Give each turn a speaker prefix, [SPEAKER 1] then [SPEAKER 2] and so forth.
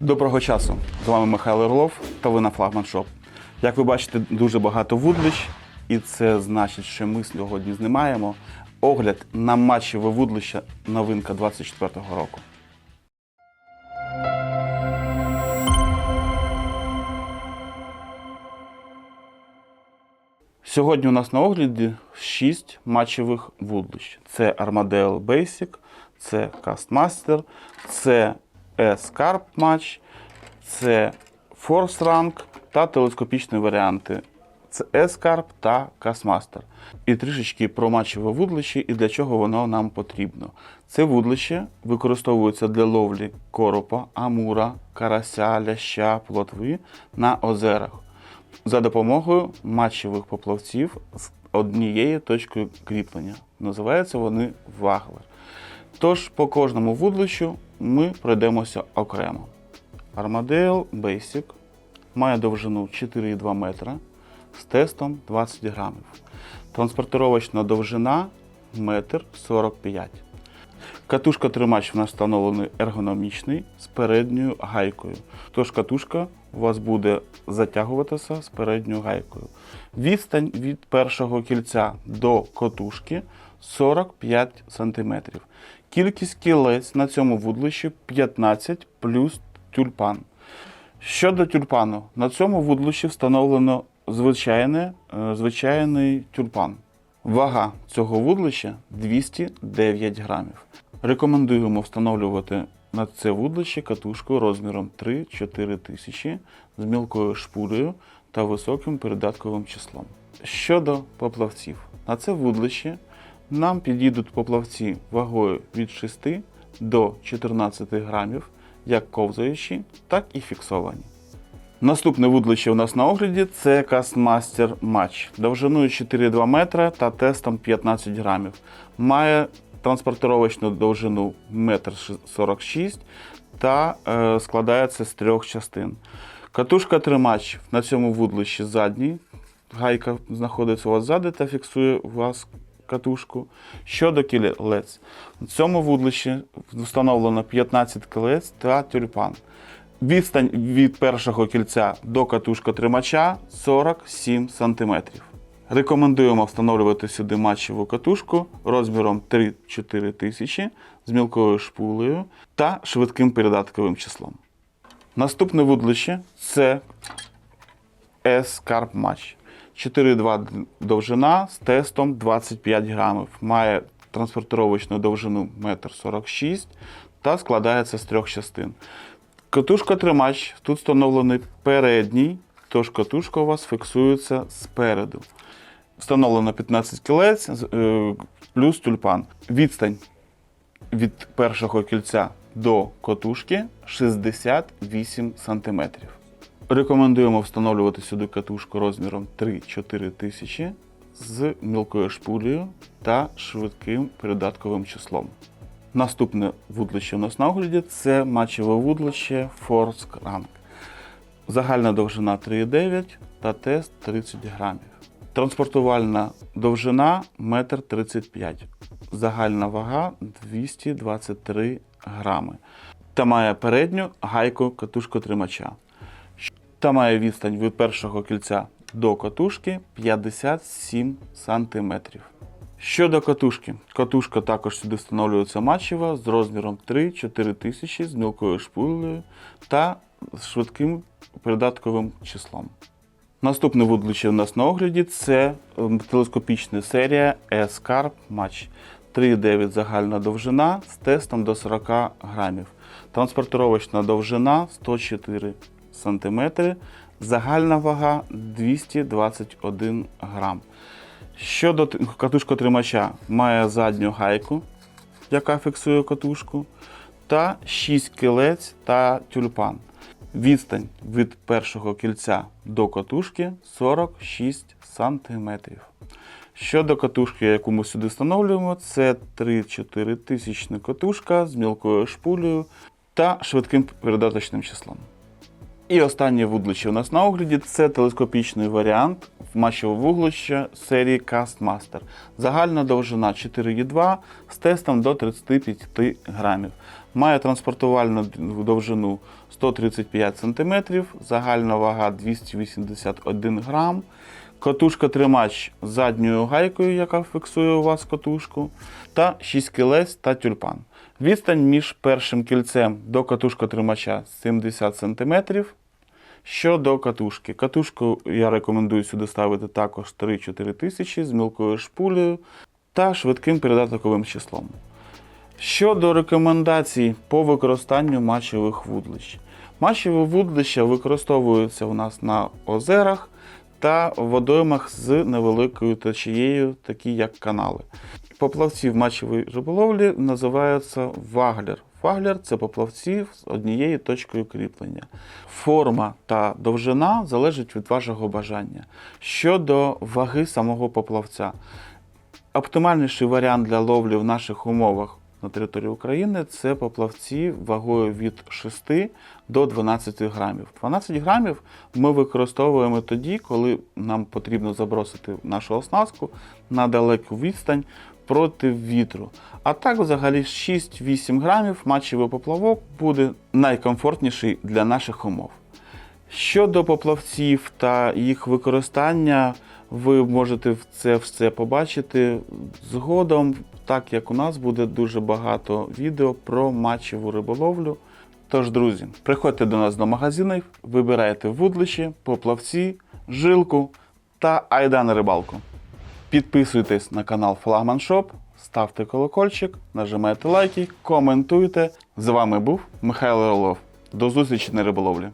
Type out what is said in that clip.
[SPEAKER 1] Доброго часу! З вами Михайло Орлов та ви на Флагман Шоп. Як ви бачите, дуже багато вудлищ, і це значить, що ми сьогодні знімаємо огляд на матчеве вудлище новинка 24-го року. Сьогодні у нас на огляді 6 матчевих вудлищ. Це Armadale Basic, це Castmaster, це E-Scarp матч, це Force Rank та телескопічні варіанти. Це E-Scarp та Castmaster. І трішечки про матчеве вудлище і для чого воно нам потрібно. Це вудлище використовується для ловлі коропа, амура, карася, ляща, плотви на озерах за допомогою матчевих поплавців з однією точкою кріплення. Називаються вони ваглер. Тож по кожному вудлищу ми пройдемося окремо. Armadale Basic має довжину 4,2 метра з тестом 20 грамів. Транспортировочна довжина 1,45 м. Катушка тримач в нас встановлений ергономічний з передньою гайкою. Тож катушка у вас буде затягуватися з передньою гайкою. Відстань від першого кільця до катушки 45 см. Кількість кілець на цьому вудлищі 15 плюс тюльпан. Щодо тюльпану, на цьому вудлищі встановлено звичайне, е, звичайний тюльпан. Вага цього вудлища 209 грамів. Рекомендуємо встановлювати на це вудлище катушку розміром 3-4 тисячі з мілкою шпулею та високим передатковим числом. Щодо поплавців, на це вудлище нам підійдуть поплавці вагою від 6 до 14 грамів, як ковзаючі, так і фіксовані. Наступне вудлище у нас на огляді це Castmaster Match довжиною 4,2 метра та тестом 15 грамів. Має транспортировочну довжину 1,46 м та е, складається з трьох частин. Катушка тримач на цьому вудлищі задній. Гайка знаходиться у вас ззаду та фіксує вас катушку. Щодо кілець, в цьому вудлищі встановлено 15 кілець та тюльпан. Відстань від першого кільця до катушка тримача 47 см. Рекомендуємо встановлювати сюди матчеву катушку розміром 3-4 тисячі з мілкою шпулею та швидким передатковим числом. Наступне вудлище це S-Carp Match. 4,2 довжина з тестом 25 грамів. Має транспортировочну довжину 1,46 м та складається з трьох частин. Катушка тримач тут встановлений передній, тож катушка у вас фіксується спереду. Встановлено 15 кілець е, плюс тюльпан. Відстань від першого кільця до катушки 68 см. Рекомендуємо встановлювати сюди катушку розміром 3-4 тисячі з мілкою шпулею та швидким передатковим числом. Наступне вудлище у нас на огляді це матчеве вудлище Force Rank. Загальна довжина 3,9 та тест 30 грамів. Транспортувальна довжина 1,35 м. Загальна вага 223 грами. Та має передню гайку катушку тримача. Та має відстань від першого кільця до катушки 57 см. Щодо катушки, катушка також сюди встановлюється матчева з розміром 3-4 тисячі з мілкою шпулею та швидким передатковим числом. Наступне вудлище у нас на огляді це ем, телескопічна серія E-Scarp Match. 3,9 загальна довжина з тестом до 40 грамів. Транспортировочна довжина 104 см. Загальна вага 221 грам. Щодо т- катушкотримача, має задню гайку, яка фіксує катушку, та 6 кілець та тюльпан. Відстань від першого кільця до катушки 46 см. Щодо катушки, яку ми сюди встановлюємо, це 3-4 тисячна катушка з мілкою шпулею та швидким передаточним числом. І останнє вудлище у нас на огляді це телескопічний варіант матчевого вуглища серії Castmaster. Загальна довжина 4,2 з тестом до 35 грамів. має транспортувальну довжину 135 см, загальна вага 281 грам. Катушка тримач з задньою гайкою, яка фіксує у вас катушку, та 6 кілець та тюльпан. Відстань між першим кільцем до катушка-тримача 70 см. Щодо катушки. Катушку я рекомендую сюди ставити також 3-4 тисячі з мілкою шпулею та швидким передатковим числом. Щодо рекомендацій по використанню матчевих вудлищ. Матчеві вудлища використовуються у нас на озерах та водоймах з невеликою течією, такі як канали. Поплавці в матчевій риболовлі називаються ваглер. Ваглер це поплавці з однією точкою кріплення. Форма та довжина залежать від вашого бажання. Щодо ваги самого поплавця, оптимальніший варіант для ловлі в наших умовах на території України це поплавці вагою від 6 до 12 грамів. 12 грамів ми використовуємо тоді, коли нам потрібно забросити нашу оснастку на далеку відстань проти вітру. А так, взагалі, 6-8 грамів матчевий поплавок буде найкомфортніший для наших умов. Щодо поплавців та їх використання, ви можете це все побачити згодом, так як у нас буде дуже багато відео про матчеву риболовлю. Тож, друзі, приходьте до нас до магазинів, вибирайте вудлище, поплавці, жилку та айда на рибалку. Підписуйтесь на канал Флагман Шоп, ставте колокольчик, нажимайте лайки, коментуйте. З вами був Михайло Орлов. До зустрічі на риболовлі.